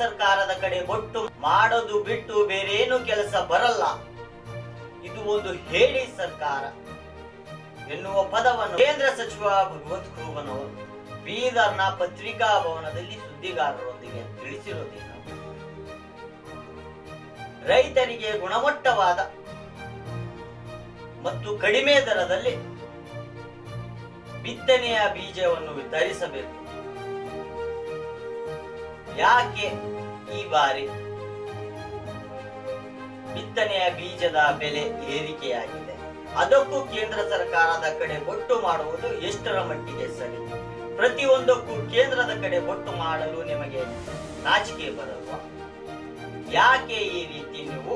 ಸರ್ಕಾರದ ಕಡೆ ಕೊಟ್ಟು ಮಾಡೋದು ಬಿಟ್ಟು ಬೇರೇನು ಕೆಲಸ ಬರಲ್ಲ. ಇದು ಒಂದು ಹೇಳಿ ಸರ್ಕಾರ. ಎನ್ನುವ ಪದವನ್ನು ಕೇಂದ್ರ ಸಚಿವ ಭಗವಂತ ಖೂಬನವರು ಬೀದರ್ನ ಪತ್ರಿಕಾ ಭವನದಲ್ಲಿ ಸುದ್ದಿಗಾರರೊಂದಿಗೆ ತಿಳಿಸಿರೋದೇನು ರೈತರಿಗೆ ಗುಣಮಟ್ಟವಾದ ಮತ್ತು ಕಡಿಮೆ ದರದಲ್ಲಿ ಬಿತ್ತನೆಯ ಬೀಜವನ್ನು ವಿತರಿಸಬೇಕು. ಯಾಕೆ ಈ ಬಾರಿ ಬಿತ್ತನೆಯ ಬೀಜದ ಬೆಲೆ ಏರಿಕೆಯಾಗಿದೆ? ಅದಕ್ಕೂ ಕೇಂದ್ರ ಸರ್ಕಾರದ ಕಡೆ ಒಟ್ಟು ಮಾಡುವುದು ಎಷ್ಟರ ಮಟ್ಟಿಗೆ ಸರಿ? ಪ್ರತಿಯೊಂದಕ್ಕೂ ಕೇಂದ್ರದ ಕಡೆ ಒಟ್ಟು ಮಾಡಲು ನಿಮಗೆ ನಾಚಿಕೆ ಬರಲ್ವಾ? ಯಾಕೆ ಈ ರೀತಿ ನೀವು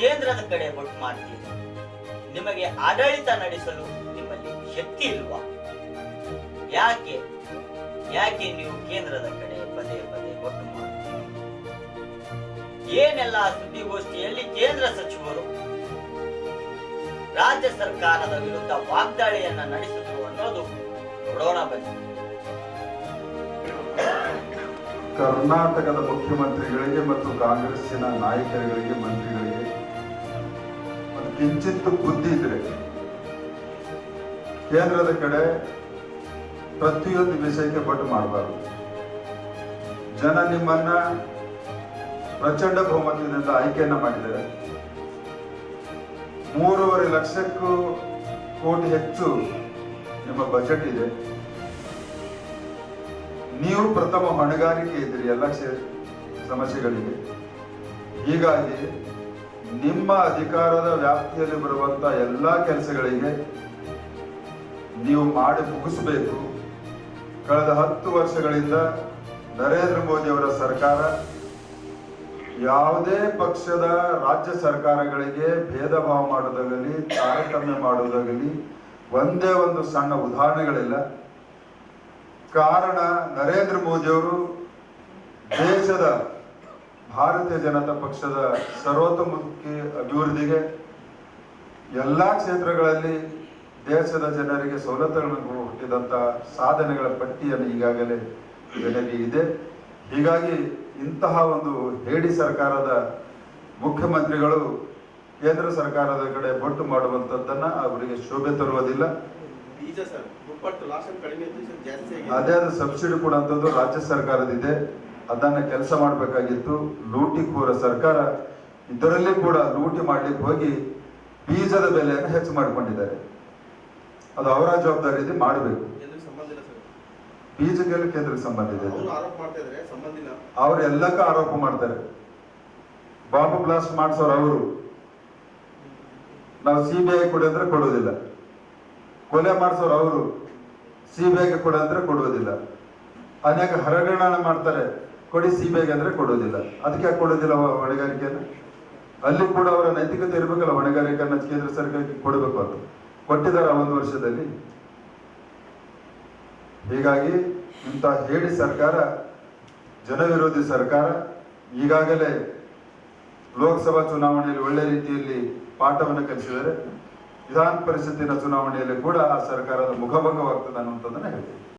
ಕೇಂದ್ರದ ಕಡೆ ಒಟ್ಟು ಮಾಡ್ತೀರಿ? ನಿಮಗೆ ಆಡಳಿತ ನಡೆಸಲು ನಿಮ್ಮಲ್ಲಿ ಶಕ್ತಿ ಇಲ್ವಾ? ಯಾಕೆ ಯಾಕೆ ನೀವು ಕೇಂದ್ರದ ಕಡೆ ಪದೇ ಪದೇ ಒಟ್ಟು ಮಾಡುತ್ತೀರಿ? ಏನೆಲ್ಲ ಸುದ್ದಿಗೋಷ್ಠಿಯಲ್ಲಿ ಕೇಂದ್ರ ಸಚಿವರು ರಾಜ್ಯ ಸರ್ಕಾರದ ವಿರುದ್ಧ ವಾಗ್ದಾಳಿಯನ್ನ ನಡೆಸಿದ್ರು ಅನ್ನೋದು ನೋಡೋಣ ಬನ್ನಿ. ಕರ್ನಾಟಕದ ಮುಖ್ಯಮಂತ್ರಿಗಳಿಗೆ ಮತ್ತು ಕಾಂಗ್ರೆಸ್ಸಿನ ನಾಯಕರುಗಳಿಗೆ, ಮಂತ್ರಿಗಳಿಗೆ ಕಿಂಚಿತ್ತು ಬುದ್ಧಿ ಇದ್ರೆ ಕೇಂದ್ರದ ಕಡೆ ಪ್ರತಿಯೊಂದು ವಿಷಯಕ್ಕೆ ಬಟ್ಟು ಮಾಡಬಾರ್ದು. ಜನ ನಿಮ್ಮನ್ನ ಪ್ರಚಂಡ ಬಹುಮತದಿಂದ ಆಯ್ಕೆಯನ್ನ ಮಾಡಿದ್ದಾರೆ. ಮೂರುವರೆ ಲಕ್ಷಕ್ಕೂ ಕೋಟಿ ಹೆಚ್ಚು ನಿಮ್ಮ ಬಜೆಟ್ ಇದೆ. ನೀವು ಪ್ರಥಮ ಹೊಣೆಗಾರಿಕೆ ಇದ್ರಿ ಎಲ್ಲ ಸಮಸ್ಯೆಗಳಿಗೆ ಹೀಗಾಗಿ ನಿಮ್ಮ ಅಧಿಕಾರದ ವ್ಯಾಪ್ತಿಯಲ್ಲಿ ಬರುವಂತ ಎಲ್ಲಾ ಕೆಲಸಗಳಿಗೆ ನೀವು ಮಾಡಿ ಮುಗಿಸಬೇಕು. ಕಳೆದ ಹತ್ತು ವರ್ಷಗಳಿಂದ ನರೇಂದ್ರ ಮೋದಿ ಅವರ ಸರ್ಕಾರ ಯಾವುದೇ ಪಕ್ಷದ ರಾಜ್ಯ ಸರ್ಕಾರಗಳಿಗೆ ಭೇದ ಭಾವ ಮಾಡೋದಾಗಲಿ ತಾರತಮ್ಯ ಮಾಡೋದಾಗಲಿ ಒಂದೇ ಒಂದು ಸಣ್ಣ ಉದಾಹರಣೆಗಳಿಲ್ಲ. ಕಾರಣ ನರೇಂದ್ರ ಮೋದಿ ಅವರು ದೇಶದ ಭಾರತೀಯ ಜನತಾ ಪಕ್ಷದ ಸರ್ವತೋಮುಖಿ ಅಭಿವೃದ್ಧಿಗೆ ಎಲ್ಲ ಕ್ಷೇತ್ರಗಳಲ್ಲಿ ದೇಶದ ಜನರಿಗೆ ಸವಲತ್ತುಗಳನ್ನು ಹುಟ್ಟಿದಂಥ ಸಾಧನೆಗಳ ಪಟ್ಟಿಯನ್ನು ಈಗಾಗಲೇ ಜನರಿಗೆ ಇದೆ. ಹೀಗಾಗಿ ಇಂತಹ ಒಂದು ಹೇಡಿ ಸರ್ಕಾರದ ಮುಖ್ಯಮಂತ್ರಿಗಳು ಕೇಂದ್ರ ಸರ್ಕಾರದ ಕಡೆ ಬೊಟ್ಟು ಮಾಡುವಂತದ್ದನ್ನ ಅವರಿಗೆ ಶೋಭೆ ತರುವುದಿಲ್ಲ. ಅದೇ ಅದು ಸಬ್ಸಿಡಿ ಕೊಡುವಂಥದ್ದು ರಾಜ್ಯ ಸರ್ಕಾರದಿದೆ ಅದನ್ನ ಕೆಲಸ ಮಾಡಬೇಕಾಗಿತ್ತು. ಲೂಟಿ ಕೋರ ಸರ್ಕಾರ ಇದರಲ್ಲಿ ಕೂಡ ಲೂಟಿ ಮಾಡ್ಲಿಕ್ಕೆ ಹೋಗಿ ಬೀಜದ ಬೆಲೆಯನ್ನು ಹೆಚ್ಚು ಮಾಡಿಕೊಂಡಿದ್ದಾರೆ. ಅದು ಅವರ ಜವಾಬ್ದಾರಿ ಇದೆ ಮಾಡಬೇಕು ಬೀಜಕ್ಕೆಲ್ಲ ಕೇಂದ್ರಕ್ಕೆ ಸಂಬಂಧ ಇದೆ ಅವರು ಎಲ್ಲಕ್ಕ ಆರೋಪ ಮಾಡ್ತಾರೆ. ಬಾಂಬ್ ಬ್ಲಾಸ್ಟ್ ಮಾಡಿಸೋರು ಅವರು. ನಾವು ಸಿ ಬಿ ಐ ಕೊಡಿ ಅಂದ್ರೆ ಕೊಡೋದಿಲ್ಲ. ಕೊಲೆ ಮಾಡಿಸೋರು ಅವರು. ಸಿ ಬಿ ಐಗೆ ಕೊಡಿ ಅಂದ್ರೆ ಕೊಡುವುದಿಲ್ಲ ಅನೇಕ ಹರಗಣನ ಮಾಡ್ತಾರೆ. ಕೊಡಿ ಸಿ ಬಿ ಐಗೆ ಅಂದ್ರೆ ಕೊಡೋದಿಲ್ಲ. ಅದಕ್ಕೆ ಯಾಕೆ ಕೊಡೋದಿಲ್ಲ ಹೊಣೆಗಾರಿಕೆಯನ್ನು? ಅಲ್ಲಿ ಕೂಡ ಅವರ ನೈತಿಕತೆ ಇರಬೇಕಲ್ಲ ಹೊಣೆಗಾರಿಕೆಯನ್ನು ಕೇಂದ್ರ ಸರ್ಕಾರಕ್ಕೆ ಕೊಡಬೇಕು ಅಂತ. ಕೊಟ್ಟಿದ್ದಾರೆ ಒಂದು ವರ್ಷದಲ್ಲಿ. ಹೀಗಾಗಿ ಇಂಥ ಹೇಳಿ ಸರ್ಕಾರ ಜನವಿರೋಧಿ ಸರ್ಕಾರ, ಈಗಾಗಲೇ ಲೋಕಸಭಾ ಚುನಾವಣೆಯಲ್ಲಿ ಒಳ್ಳೆ ರೀತಿಯಲ್ಲಿ ಪಾಠವನ್ನು ಕಲಿಸಿದರೆ ವಿಧಾನ ಪರಿಷತ್ತಿನ ಚುನಾವಣೆಯಲ್ಲಿ ಕೂಡ ಆ ಸರ್ಕಾರದ ಮುಖಭಂಗವಾಗ್ತದೆ ಅನ್ನುವಂಥದ್ದನ್ನು ಹೇಳ್ತೀನಿ.